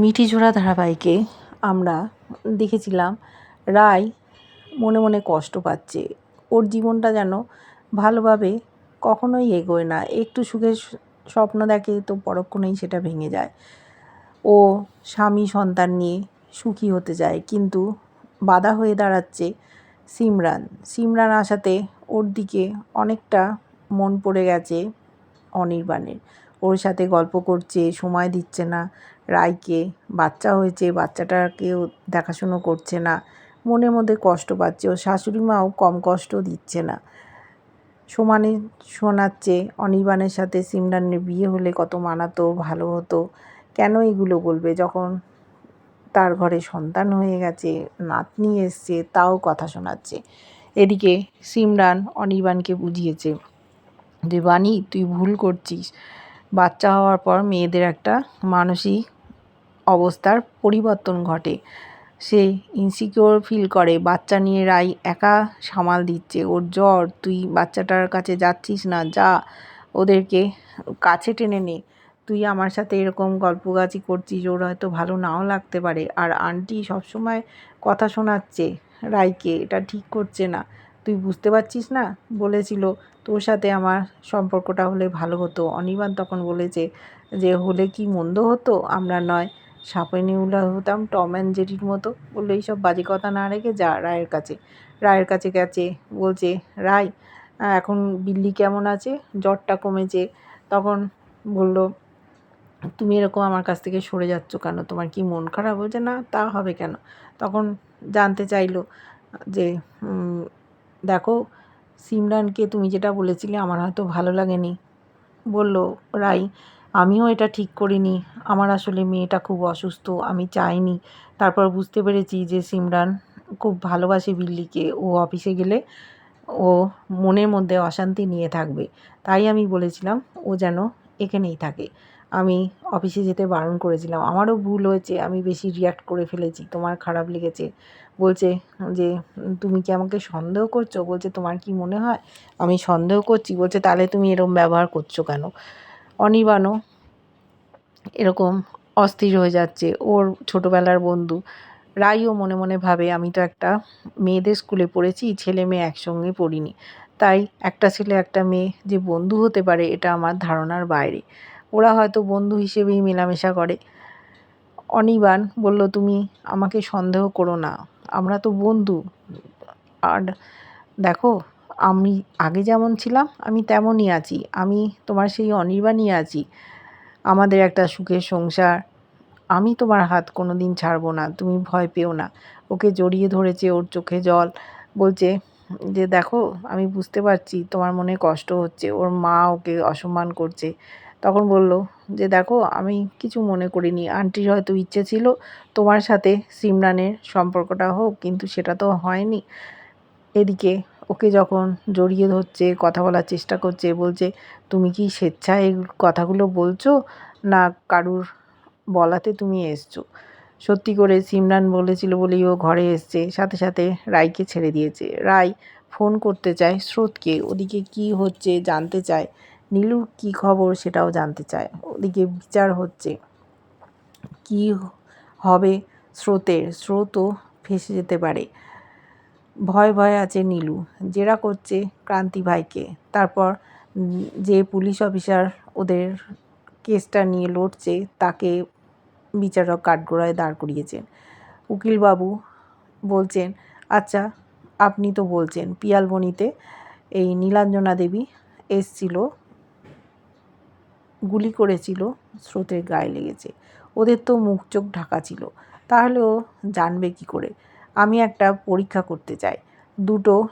মিঠি ঝোড়া ধারাবাহিকে আমরা দেখেছিলাম, রায় মনে মনে কষ্ট পাচ্ছে। ওর জীবনটা যেন ভালোভাবে কখনোই এগোয় না। একটু সুখের স্বপ্ন দেখে তো পরক্ষণেই সেটা ভেঙে যায়। ও স্বামী সন্তান নিয়ে সুখী হতে যায়, কিন্তু বাধা হয়ে দাঁড়াচ্ছে সিমরান। সিমরান আসাতে ওর দিকে অনেকটা মন পড়ে গেছে অনির্বাণের। ওর সাথে গল্প করছে, সময় দিচ্ছে না। রায়কে বাচ্চা হয়েছে, বাচ্চাটাকেও দেখাশুনো করছে না। মনের মধ্যে কষ্ট পাচ্ছে। ও শাশুড়ি মাও কম কষ্ট দিচ্ছে না। সমানে শোনাচ্ছে, অনির্বাণের সাথে সিমরানের বিয়ে হলে কত মানাতো, ভালো হতো। কেন এগুলো বলবে? যখন তার ঘরে সন্তান হয়ে গেছে, নাতনি এসছে, তাও কথা শোনাচ্ছে। এদিকে সিমরান অনির্বাণকে বুঝিয়েছে যে, বাণী, তুই ভুল করছিস। বাচ্চা হওয়ার পর মেয়েদের একটা মানসিক অবস্থার পরিবর্তন ঘটে। সে ইনসিকিওর ফিল করে, বাচ্চা নিয়ে রাই একা সামাল দিচ্ছে, ওর জ্বর, তুই বাচ্চাটার কাছে যাচ্ছিস না, যা, ওদেরকে কাছে টেনে নে, তুই আমার সাথে এরকম গল্পগাছি করছিস, ওর হয়তো ভালো নাও লাগতে পারে। আর আন্টি সবসময় কথা শোনাচ্ছে রাইকে এটা ঠিক করছে না। তুই বুঝতে পারছিস না? বলেছিল। তোর সাথে আমার সম্পর্কটা হলে ভালো হতো। অনির্বাণ তখন বলেছে যে হলে কি মন্দ হতো? আমরা নয়। সাপে নিউলা হতাম টম অ্যান্ড জেরির মতো। বলল, এইসব বাজে কথা না রেখে যা রায়ের কাছে। রায়ের কাছে গেছে। বলছে, রায়, এখন বিল্লি কেমন আছে? জ্বরটা কমেছে। তখন বলল, তুমি এরকম আমার কাছ থেকে সরে যাচ্ছ কেন? তোমার কি মন খারাপ? হয়েছে না, তা হবে কেন? তখন জানতে চাইলো যে দেখো, সিমরানকে তুমি যেটা বলেছিলে আমার হয়তো ভালো লাগেনি। বলল, রাই, আমিও এটা ঠিক করিনি। আমার আসলে মেয়েটা খুব অসুস্থ, আমি চাইনি। তারপর বুঝতে পেরেছি যে সিমরান খুব ভালোবাসে বিল্লিকে। ও অফিসে গেলে ও মনের মধ্যে অশান্তি নিয়ে থাকবে। তাই আমি বলেছিলাম, ও যেন এখানেই থাকে। আমি অফিসে যেতে বারণ করেছিলাম। আমারও ভুল হয়েছে, আমি বেশি রিয়াক্ট করে ফেলেছি, তোমার খারাপ লেগেছে। বলছে যে, তুমি কি আমাকে সন্দেহ করছ? বলছে, তোমার কি মনে হয়? আমি সন্দেহ করছি। বলছে, তাহলে তুমি এরকম ব্যবহার করছ কেন? অনির্বাণও এরকম অস্থির হয়ে যাচ্ছে। ওর ছোটোবেলার বন্ধু রাইও মনে মনে ভাবে, আমি তো একটা মেয়েদের স্কুলে পড়েছি, ছেলে মেয়ে একসঙ্গে পড়িনি। তাই একটা ছেলে একটা মেয়ে যে বন্ধু হতে পারে, এটা আমার ধারণার বাইরে। ওরা হয়তো বন্ধু হিসেবেই মেলামেশা করে। অনিবান বলল, তুমি আমাকে সন্দেহ করো না, আমরা তো বন্ধু। আর দেখো, আমি আগে যেমন ছিলাম, আমি তেমনই আছি। আমি তোমার সেই অনির্বাণই আছি। আমাদের একটা সুখের সংসার। আমি তোমার হাত কোনো দিন ছাড়বো না, তুমি ভয় পেও না। ওকে জড়িয়ে ধরেছে ওর চোখে জল। বলছে যে, দেখো, আমি বুঝতে পারছি, তোমার মনে কষ্ট হচ্ছে। ওর মা ওকে অসম্মান করছে। তখন বলল যে, দেখো, আমি কিছু মনে করিনি। আন্টির হয়তো ইচ্ছে ছিল তোমার সাথে সিমরানের সম্পর্কটা হোক, কিন্তু সেটা তো হয়নি। এদিকে ওকে যখন জড়িয়ে ধরছে, কথা বলার চেষ্টা করছে, বলছে, তুমি কি স্বেচ্ছায় এই কথাগুলো বলছো? না, কারুর বলাতে তুমি এসছো। সত্যি করে সিমরান বলেছিল বলেই ও ঘরে এসছে। সাথে সাথে রায়কে ছেড়ে দিয়েছে। রায় ফোন করতে চায় স্রোতকে। ওদিকে কি হচ্ছে জানতে চায়। নীলুর কি খবর সেটাও জানতে চায়। ওদিকে বিচার হচ্ছে, কি হবে স্রোতের? স্রোতও ফেসে যেতে পারে। ভয় ভয় আছে নীলু, জেরা করছে ক্রান্তি ভাইকে। তারপর যে পুলিশ অফিসার ওদের কেসটা নিয়ে লড়ছে, তাকে বিচারক কাঠগোড়ায় দাঁড় করিয়েছেন উকিলবাবু বলছেন আচ্ছা আপনি তো বলছেন পিয়ালবনিতে এই নীলাঞ্জনা দেবী এসছিল গুলি করেছিল, স্রোতের গায়ে লেগেছে। ওদের তো মুখ চোখ ঢাকা ছিল। তাহলে ও জানবে কি করে? আমি একটা পরীক্ষা করতে চাই। দুটো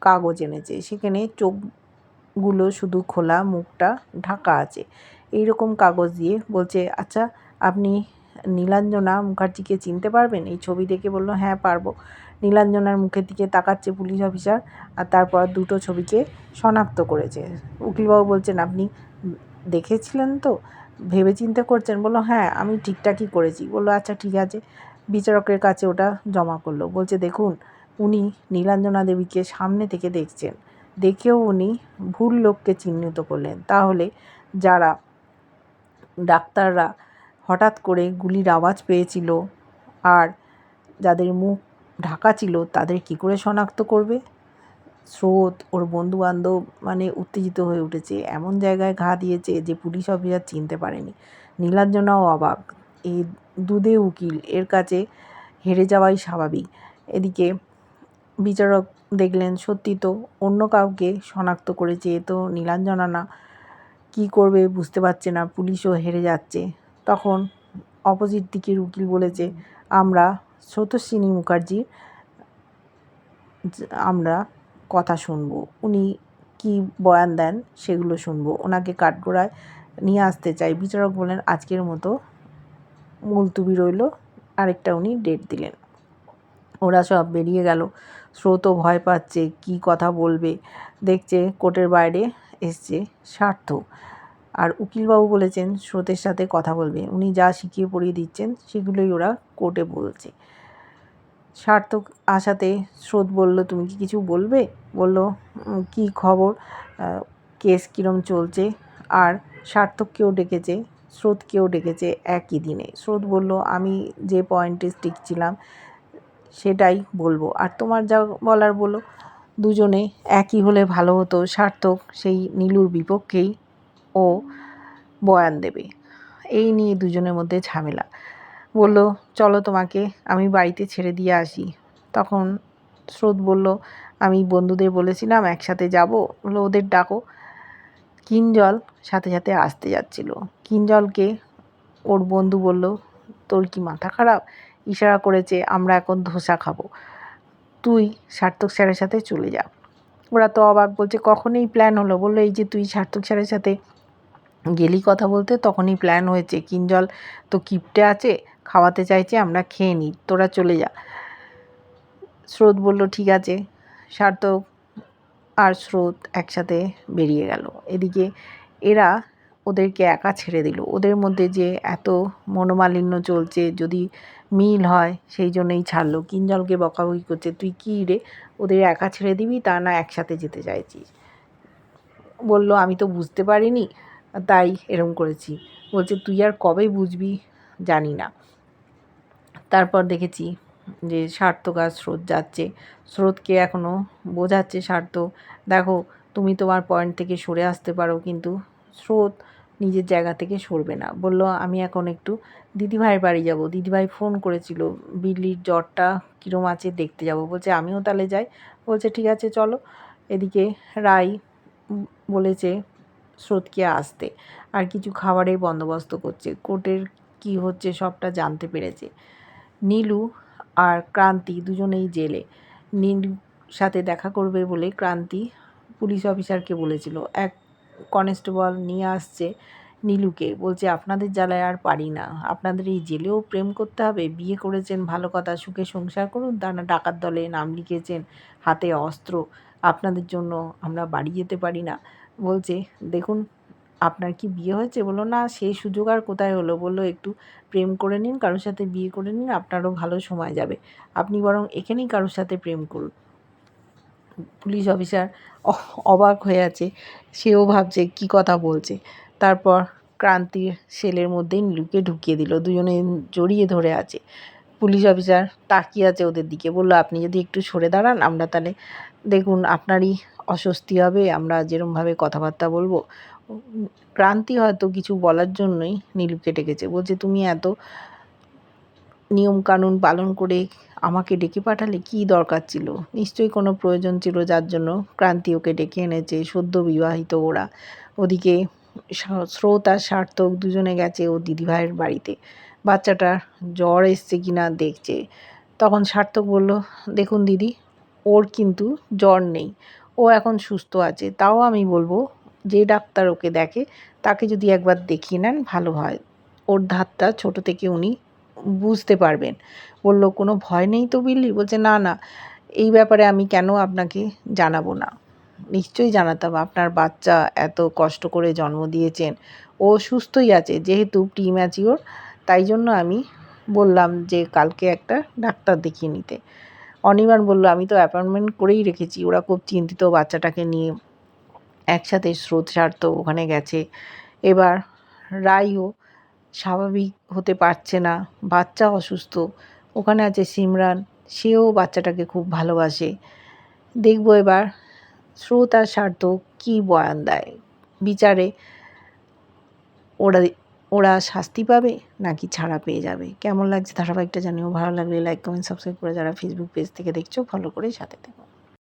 কাগজ এনেছে। সেখানে চোখগুলো শুধু খোলা, মুখটা ঢাকা আছে। এই রকম কাগজ দিয়ে বলছে আচ্ছা আপনি নীলাঞ্জনা মুখার্জিকে চিনতে পারবেন? এই ছবি দেখে বলল হ্যাঁ পারব। নীলাঞ্জনার মুখের দিকে তাকাচ্ছে পুলিশ অফিসার আর তারপর দুটো ছবিকে শনাক্ত করেছে। উকিলবাবু বলছেন, আপনি দেখেছিলেন তো? ভেবে চিন্তে করছেন। বলল হ্যাঁ আমি ঠিকঠাকই করেছি। বলল আচ্ছা ঠিক আছে। বিচারকের কাছে ওটা জমা করল। বলছে, দেখুন, উনি নীলাঞ্জনা দেবীকে সামনে থেকে দেখছেন। দেখেও উনি ভুল লোককে চিহ্নিত করলেন। তাহলে যারা ডাক্তাররা হঠাৎ করে গুলির আওয়াজ পেয়েছিল আর যাদের মুখ ঢাকা ছিল, তাদের কি করে শনাক্ত করবে? স্রোত, ওর বন্ধুবান্ধব মানে উত্তেজিত হয়ে উঠেছে। এমন জায়গায় ঘা দিয়েছে যে পুলিশ অফিসার চিনতে পারেনি। নীলাঞ্জনাও অবাক। এই দুধে উকিল, এর কাছে হেরে যাওয়াই স্বাভাবিক। এদিকে বিচারক দেখলেন, সত্যি তো, অন্য কাউকে শনাক্ত করেছে এ তো নীলাঞ্জনা না। কী করবে বুঝতে পারছে না, পুলিশও হেরে যাচ্ছে। তখন অপোজিট দিকের উকিল বলেছে, আমরা স্রোতস্বিনী মুখার্জির, আমরা কথা শুনব। উনি কি বয়ান দেন সেগুলো শুনব। ওনাকে কাঠগোড়ায় নিয়ে আসতে চাই। বিচারক বলেন, আজকের মতো মুলতুবি রইল। আরেকটা উনি ডেট দিলেন। ওরা সব বেরিয়ে গেল। স্রোতও ভয় পাচ্ছে, কি কথা বলবে। দেখছে কোর্টের বাইরে এসছে সার্থক আর উকিলবাবু বলেছেন, স্রোতের সাথে কথা বলবে। উনি যা শিখিয়ে পড়িয়ে দিচ্ছেন, সেগুলোই ওরা কোর্টে বলছে। সার্থক আসাতে স্রোত বলল, তুমি কি কিছু বলবে? বলল কি খবর? কেস কীরম চলছে? আর সার্থককেও ডেকেছে? স্রোতকেও ডেকেছে একই দিনে? স্রোত বলল, আমি যে পয়েন্টে স্টিক ছিলাম, সেটাই বলব। আর তোমার যা বলার বলো দুজনে একই হলে ভালো হতো। সার্থক সেই নীলুর বিপক্ষেই ও বয়ান দেবে। এই নিয়ে দুজনের মধ্যে ঝামেলা। বলল, চলো তোমাকে, আমি বাড়িতে ছেড়ে দিয়ে আসি। তখন স্রোত বলল, আমি বন্ধুদের বলেছিলাম একসাথে যাব। বলল, ওদের ডাকো। কিঞ্জল সাথে সাথে আসতে যাচ্ছিল। কিঞ্জলকে ওর বন্ধু বলল, তোর কি মাথা খারাপ? ইশারা করেছে, আমরা এখন ধোসা খাব। তুই সার্থক স্যারের সাথে চলে যা। ওরা তো অবাক বলছে, কখনই প্ল্যান হলো? বলল, এই যে তুই সার্থক স্যারের সাথে গেলি কথা বলতে, তখনই প্ল্যান হয়েছে। কিঞ্জল তো কিপটে আছে, খাওয়াতে চাইছে, আমরা খেয়ে নিই। তোরা চলে যা। স্রোত বলল, ঠিক আছে। সার্থক আর স্রোত একসাথে বেরিয়ে গেল। এদিকে এরা ওদেরকে একা ছেড়ে দিল। ওদের মধ্যে যে এত মনোমালিন্য চলছে, যদি মিল হয়, সেই জন্যই ছাড়লো। কিঞ্জলকে বকাবকি করছে, তুই কী রে? ওদের একা ছেড়ে দিবি? তা না, একসাথে যেতে চাইছিস। বলল, আমি তো বুঝতে পারিনি। তাই এরম করেছি। বলছে, তুই আর কবে বুঝবি? জানি না। তারপর দেখেছি যে সার্থক আর স্রোত যাচ্ছে। স্রোতকে এখনও বোঝাচ্ছে স্বার্থ দেখো, তুমি তোমার পয়েন্ট থেকে সরে আসতে পারো, কিন্তু স্রোত নিজের জায়গা থেকে সরবে না। বলল, আমি এখন একটু দিদিভাইয়ের বাড়ি যাব। দিদিভাই ফোন করেছিল, বিল্লির জ্বরটা কীরম আছে দেখতে যাব। বলছে, আমিও তাহলে যাই। বলছে, ঠিক আছে, চলো। এদিকে রাই বলেছে স্রোতকে আসতে। আর কিছু খাবারের বন্দোবস্ত করছে। কোর্টের কি হচ্ছে সবটা জানতে পেরেছে। নীলু আর ক্রান্তি দুজনেই জেলে। নীলুর সাথে দেখা করবে বলে ক্রান্তি পুলিশ অফিসারকে বলেছিল। এক কনস্টেবল নিয়ে আসছে নীলুকে। বলছে, আপনাদের জ্বালায় আর পারি না। আপনাদের এই জেলেও প্রেম করতে হবে, বিয়ে করেছেন, ভালো কথা, সুখে সংসার করুন, তা না ডাকাত দলে নাম লিখেছেন, হাতে অস্ত্র। আপনাদের জন্য আমরা বাড়ি যেতে পারি না। বলছে, দেখুন আপনার কি বিয়ে হয়েছে? বলল, না, সেই সুযোগ আর কোথায় হলো? বলল, একটু প্রেম করে নিন, কারোর সাথে বিয়ে করে নিন, আপনারও ভালো সময় যাবে। আপনি বরং এখানেই কারোর সাথে প্রেম করুন। পুলিশ অফিসার অবাক হয়ে আছে, সেও ভাবছে, কি কথা বলছে? তারপর ক্রান্তির সেলের মধ্যেই নীলুকে ঢুকিয়ে দিল, দুজনে জড়িয়ে ধরে আছে। পুলিশ অফিসার তাকিয়ে আছে ওদের দিকে, বলল, আপনি যদি একটু সরে দাঁড়ান, আমরা তাহলে দেখুন, আপনারই অস্বস্তি হবে, আমরা যেরমভাবে কথাবার্তা বলব ক্রান্তি হয়তো কিছু বলার জন্যই নীলুকে ডেকেছে। বলছে, তুমি এত নিয়মকানুন পালন করে আমাকে ডেকে পাঠালে কি দরকার ছিল? নিশ্চয়ই কোনো প্রয়োজন ছিল যার জন্য ক্রান্তি ওকে ডেকে এনেছে, সদ্য বিবাহিত ওরা। ওদিকে স্রোত আর সার্থক দুজনে গেছে ও দিদিভাইয়ের বাড়িতে। বাচ্চাটার জ্বর এসছে কি না দেখছে। তখন সার্থক বলল, দেখুন দিদি, ওর কিন্তু জ্বর নেই। ও এখন সুস্থ আছে। তাও আমি বলব যে ডাক্তার ওকে দেখে, তাকে যদি একবার দেখিয়ে নেন, ভালো হয়। ওর ধাতটা ছোট থেকে উনি বুঝতে পারবেন। বলল, কোনো ভয় নেই তো বিল্লি? বলছে, না না, এই ব্যাপারে আমি কেন আপনাকে জানাব না? নিশ্চয়ই জানাতাম। আপনার বাচ্চা এত কষ্ট করে জন্ম দিয়েছেন। ও সুস্থই আছে, যেহেতু প্রি ম্যাচিওর তাই জন্য আমি বললাম যে কালকে একটা ডাক্তার দেখিয়ে নিতে। অনির্বাণ বলল, আমি তো অ্যাপয়েন্টমেন্ট করেই রেখেছি। ওরা খুব চিন্তিত বাচ্চাটাকে নিয়ে একসাথে স্রোত সার্থ ওখানে গেছে। এবার রাইও স্বাভাবিক হতে পারছে না, বাচ্চা অসুস্থ। ওখানে আছে সিমরান, সেও বাচ্চাটাকে খুব ভালোবাসে। দেখব এবার স্রোত আর স্বার্থ কী বয়ান দেয়। বিচারে ওরা ওরা শাস্তি পাবে নাকি ছাড়া পেয়ে যাবে? কেমন লাগছে ধারাবাহিকটা জানিও? ভালো লাগলে লাইক কমেন্ট সাবস্ক্রাইব করে যারা ফেসবুক পেজ থেকে দেখছ ফলো করে সাথে থেকো।